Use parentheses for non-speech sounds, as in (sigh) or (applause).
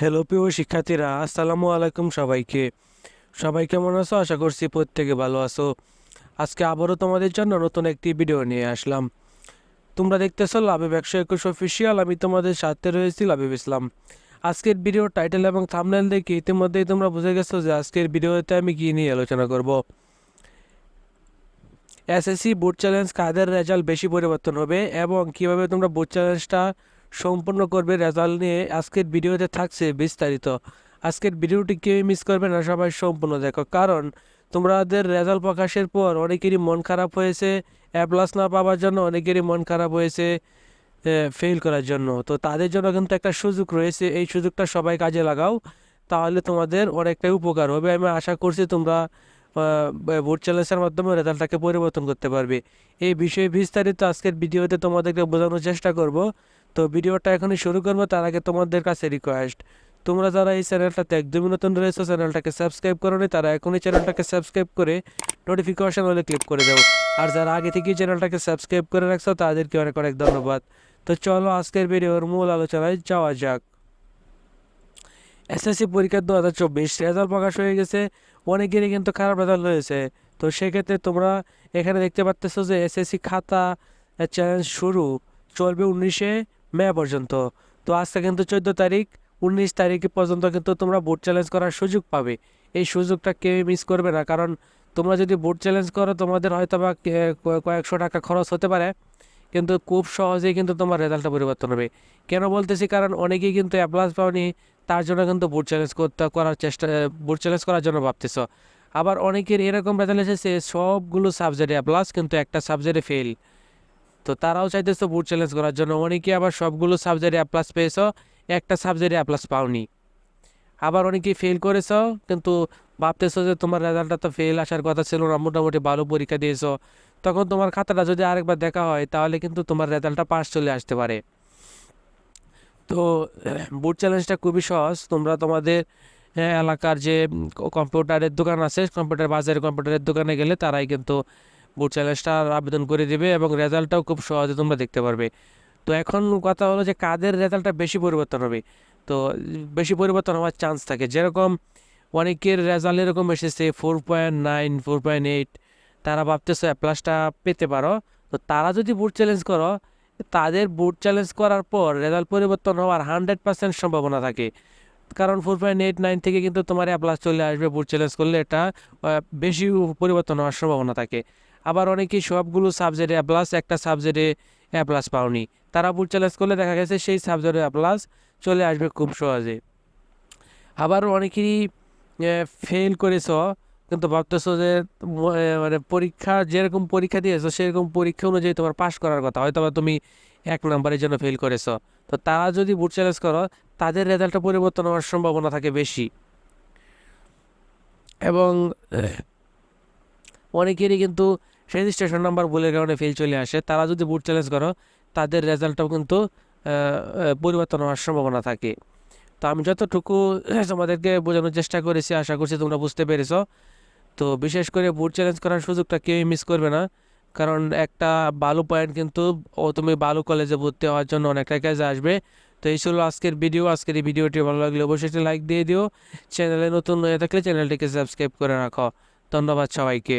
Hello প্রিয় শিক্ষার্থীরা, আসসালামু আলাইকুম সবাইকে। সবাই কেমন আছো? আশা করছি প্রত্যেকে ভালো আছো। আজকে আবারও তোমাদের জন্য নতুন একটি ভিডিও নিয়ে আসলাম। তোমরা দেখতেছো লাভিব একশো একুশ অফিসিয়াল আমি তোমাদের সাথে রয়েছি লাভিব ইসলাম। আজকের ভিডিও টাইটেল এবং থামনেল দেখে ইতিমধ্যেই তোমরা বুঝে গেছো যে আজকের ভিডিওতে আমি কী নিয়ে আলোচনা করব। এসএসসি বোর্ড চ্যালেঞ্জ কাদের রেজাল্ট বেশি পরিবর্তন হবে এবং কীভাবে তোমরা বোর্ড চ্যালেঞ্জটা সম্পূর্ণ করবে রেজাল্ট নিয়ে আজকের ভিডিওতে থাকছে বিস্তারিত। আজকের ভিডিওটি কেউই মিস করবে না, সবাই সম্পূর্ণ দেখো। কারণ তোমাদের রেজাল্ট প্রকাশের পর অনেকেরই মন খারাপ হয়েছে এ প্লাস না পাওয়ার জন্য অনেকেরই মন খারাপ হয়েছে ফেল করার জন্য। তো তাদের জন্য কিন্তু একটা সুযোগ রয়েছে, এই সুযোগটা সবাই কাজে লাগাও, তাহলে তোমাদের অনেকটাই উপকার হবে। আমি আশা করছি তোমরা ভোট চ্যালেঞ্জের মাধ্যমে রেজাল্টটাকে পরিবর্তন করতে পারবে। এই বিষয়ে বিস্তারিত আজকের ভিডিওতে তোমাদেরকে বোঝানোর চেষ্টা করব। তো ভিডিওটা এখনই শুরু করব, তার আগে তোমাদের কাছে রিকোয়েস্ট তোমরা যারা এই চ্যানেলটাতে একদমই নতুন রয়েছে, চ্যানেলটাকে সাবস্ক্রাইব করো নি তারা এখনই চ্যানেলটাকে সাবস্ক্রাইব করে নোটিফিকেশন হলে ক্লিক করে দাও। আর যারা আগে থেকেই চ্যানেলটাকে সাবস্ক্রাইব করে রাখছো, তাদেরকে অনেক অনেক ধন্যবাদ। তো চলো আজকের ভিডিওর মূল আলোচনায় যাওয়া যাক। এসএসসি পরীক্ষা দু হাজার চব্বিশ রেজাল্ট প্রকাশ হয়ে গেছে। অনেকেরই কিন্তু খারাপ রেজাল্ট হয়েছে তো সেক্ষেত্রে তোমরা এখানে দেখতে পাচ্ছ যে এসএসসি খাতা চ্যালেঞ্জ শুরু। চলবে উনিশে মে পর্যন্ত। তো আজকে কিন্তু চোদ্দ তারিখ, উনিশ তারিখ পর্যন্ত কিন্তু তোমরা বোর্ড চ্যালেঞ্জ করার সুযোগ পাবে। এই সুযোগটা কেউই মিস করবে না, কারণ তোমরা যদি বোর্ড চ্যালেঞ্জ করো, তোমাদের হয়তো বা কয়েকশো টাকা খরচ হতে পারে। কিন্তু খুব সহজেই কিন্তু তোমার রেজাল্টটা পরিবর্তন হবে। কেন বলতেছি? কারণ অনেকেই কিন্তু অ্যাপ্লাস পাওনি, তার জন্য কিন্তু বোর্ড চ্যালেঞ্জ করতে, করার চেষ্টা বোর্ড চ্যালেঞ্জ করার জন্য ভাবতেছ। আবার অনেকের এরকম রেজাল্ট এসেছে, সবগুলো সাবজেক্টে অ্যাপ্লাস কিন্তু একটা সাবজেক্টে ফেল তো তারাও চাইতেছো বোর্ড চ্যালেঞ্জ করার জন্য। অনেকে আবার সবগুলো সাবজেক্টে অ্যাপ্লাস পেয়েছ একটা সাবজেক্টে অ্যাপ্লাস পাওনি। আবার অনেকেই ফেল করেছ কিন্তু ভাবতেছো যে তোমার রেজাল্টটা তো ফেল আসার কথা ছিল না মোটামুটি ভালো পরীক্ষা দিয়েছ। তখন তোমার খাতাটা যদি আরেকবার দেখা হয় তাহলে কিন্তু তোমার রেজাল্টটা পাস চলে আসতে পারে। তো বুট চ্যালেঞ্জটা খুবই সহজ। তোমরা তোমাদের হ্যাঁ, এলাকার যে কম্পিউটারের দোকান আছে কম্পিউটার বাজারে কম্পিউটারের দোকানে গেলে তারাই কিন্তু বুট চ্যালেঞ্জটা আবেদন করে দেবে এবং রেজাল্টটাও খুব সহজে তোমরা দেখতে পারবে। তো এখন কথা হলো যে কাদের রেজাল্টটা বেশি পরিবর্তন হবে? তো বেশি পরিবর্তন হওয়ার চান্স থাকে। যেরকম অনেকের রেজাল্ট এরকম এসেছে four point nine four point eight তারা ভাবতেছে প্লাসটা পেতে পারো। তো তারা যদি বুট চ্যালেঞ্জ করো, তাদের বুট চ্যালেঞ্জ করার পর রেজাল্ট পরিবর্তন হওয়ার হান্ড্রেড পার্সেন্ট সম্ভাবনা থাকে। কারণ ফোর পয়েন্ট এইট নাইন থেকে কিন্তু তোমার এ প্লাস চলে আসবে বুট চ্যালেঞ্জ করলে এটা বেশি পরিবর্তন হওয়ার সম্ভাবনা থাকে। আবার অনেকেই সবগুলো সাবজেক্টে এ প্লাস একটা সাবজেক্টে এ প্লাস পাওনি। তারা বুট চ্যালেঞ্জ করলে দেখা গেছে সেই সাবজেক্টে এ প্লাস চলে আসবে খুব সহজে। আবার অনেকেরই ফেল করেছ, কিন্তু ভাবতেছো যে মানে পরীক্ষা, যেরকম পরীক্ষা দিয়েছ, সেরকম পরীক্ষা অনুযায়ী তোমার পাশ করার কথা। হয়তো বা তুমি এক নম্বরের জন্য ফেল করেছ। তো তারা যদি বুট চ্যালেঞ্জ করো, তাদের রেজাল্টটা পরিবর্তন হওয়ার সম্ভাবনা থাকে বেশি। এবং অনেকেরই কিন্তু রেজিস্ট্রেশন নাম্বার ভুলের কারণে ফেল চলে আসে। তারা যদি বুট চ্যালেঞ্জ করো, তাদের রেজাল্টটাও কিন্তু পরিবর্তন হওয়ার সম্ভাবনা থাকে। তো আমি যতটুকু (coughs) তোমাদেরকে বোঝানোর চেষ্টা করেছি, আশা করছি তোমরা বুঝতে পেরেছ। তো বিশেষ করে বুট চ্যালেঞ্জ করার সুযোগটা কেউই মিস করবে না। কারণ একটা ভালো পয়েন্ট কিন্তু, ও তুমি ভালো কলেজে ভর্তি হওয়ার জন্য অনেকটা কাজে আসবে। তো এই ছিল আজকের ভিডিও আজকের এই ভিডিওটি ভালো লাগলে অবশ্যই লাইক দিয়ে দিও। চ্যানেলে নতুন হয়ে থাকলে চ্যানেলটিকে সাবস্ক্রাইব করে রাখো। ধন্যবাদ সবাইকে।